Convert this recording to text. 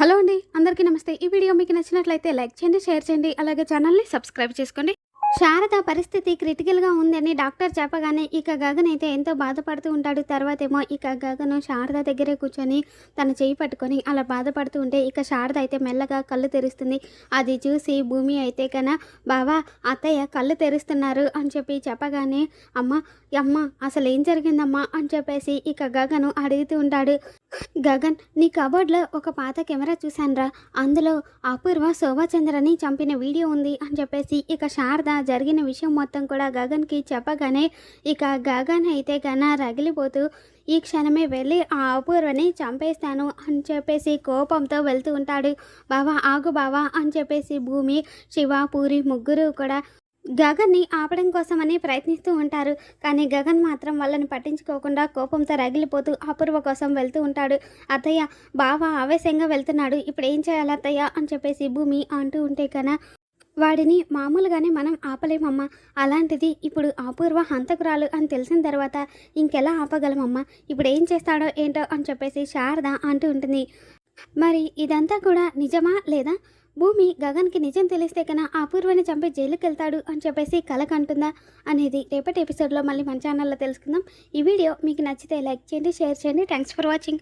Hello అండి అందరికీ నమస్తే. ఈ వీడియో మీకు నచ్చినట్లయితే లైక్ చేయండి షేర్ చేయండి అలాగే ఛానల్ని సబ్స్క్రైబ్ చేసుకోండి. శారద పరిస్థితి క్రిటికల్గా ఉందని డాక్టర్ చెప్పగానే ఇక గగన్ అయితే ఎంతో బాధపడుతూ ఉంటాడు. తర్వాత ఏమో ఇక గగను శారద దగ్గరే కూర్చొని తన చేయి పట్టుకొని అలా బాధపడుతూ ఉంటే ఇక శారద అయితే మెల్లగా కళ్ళు తెరుస్తుంది. అది చూసి భూమి అయితే కన బావా అత్తయ్య కళ్ళు తెరుస్తున్నారు అని చెప్పి చెప్పగానే అమ్మ అమ్మ అసలు ఏం జరిగిందమ్మా అని చెప్పేసి ఇక గగను అడుగుతూ ఉంటాడు. గగన్ నీ కబోర్డ్లో ఒక పాత కెమెరా చూశానురా. అందులో అపూర్వ శోభాచంద్రని చంపిన వీడియో ఉంది అని చెప్పేసి ఇక శారద జరిగిన విషయం మొత్తం కూడా గగన్కి చెప్పగానే ఇక గగన్ అయితే గన రగిలిపోతూ ఈ క్షణమే వెళ్ళి ఆ అపూర్వని చంపేస్తాను అని చెప్పేసి కోపంతో వెళ్తూ ఉంటాడు. బావా ఆగు బావా అని చెప్పేసి భూమి శివ పూరి ముగ్గురు కూడా గగన్ని ఆపడం కోసమని ప్రయత్నిస్తూ ఉంటారు. కానీ గగన్ మాత్రం వాళ్ళని పట్టించుకోకుండా కోపంతో రగిలిపోతూ అపూర్వ కోసం వెళ్తూ ఉంటాడు. అత్తయ్య బావ ఆవేశంగా వెళ్తున్నాడు. ఇప్పుడు ఏం చేయాలి అత్తయ్య? అని చెప్పేసి భూమి అంటూ ఉంటే కన్నా వాడిని మామూలుగానే మనం ఆపలేమమ్మా. అలాంటిది ఇప్పుడు అపూర్వ హంతకురాలు అని తెలిసిన తర్వాత ఇంకెలా ఆపగలమమ్మా? ఇప్పుడు ఏం చేస్తాడో ఏంటో అని చెప్పేసి శారద అంటూ ఉంటుంది. మరి ఇదంతా కూడా నిజమా లేదా? భూమి గగన్కి నిజం తెలిస్తే కన్నా అపూర్వని చంపి జైలుకి వెళ్తాడు అని చెప్పేసి కల కంటుందా అనేది రేపటి ఎపిసోడ్లో మళ్ళీ మన ఛానల్లో తెలుసుకుందాం. ఈ వీడియో మీకు నచ్చితే లైక్ చేయండి షేర్ చేయండి. Thanks for watching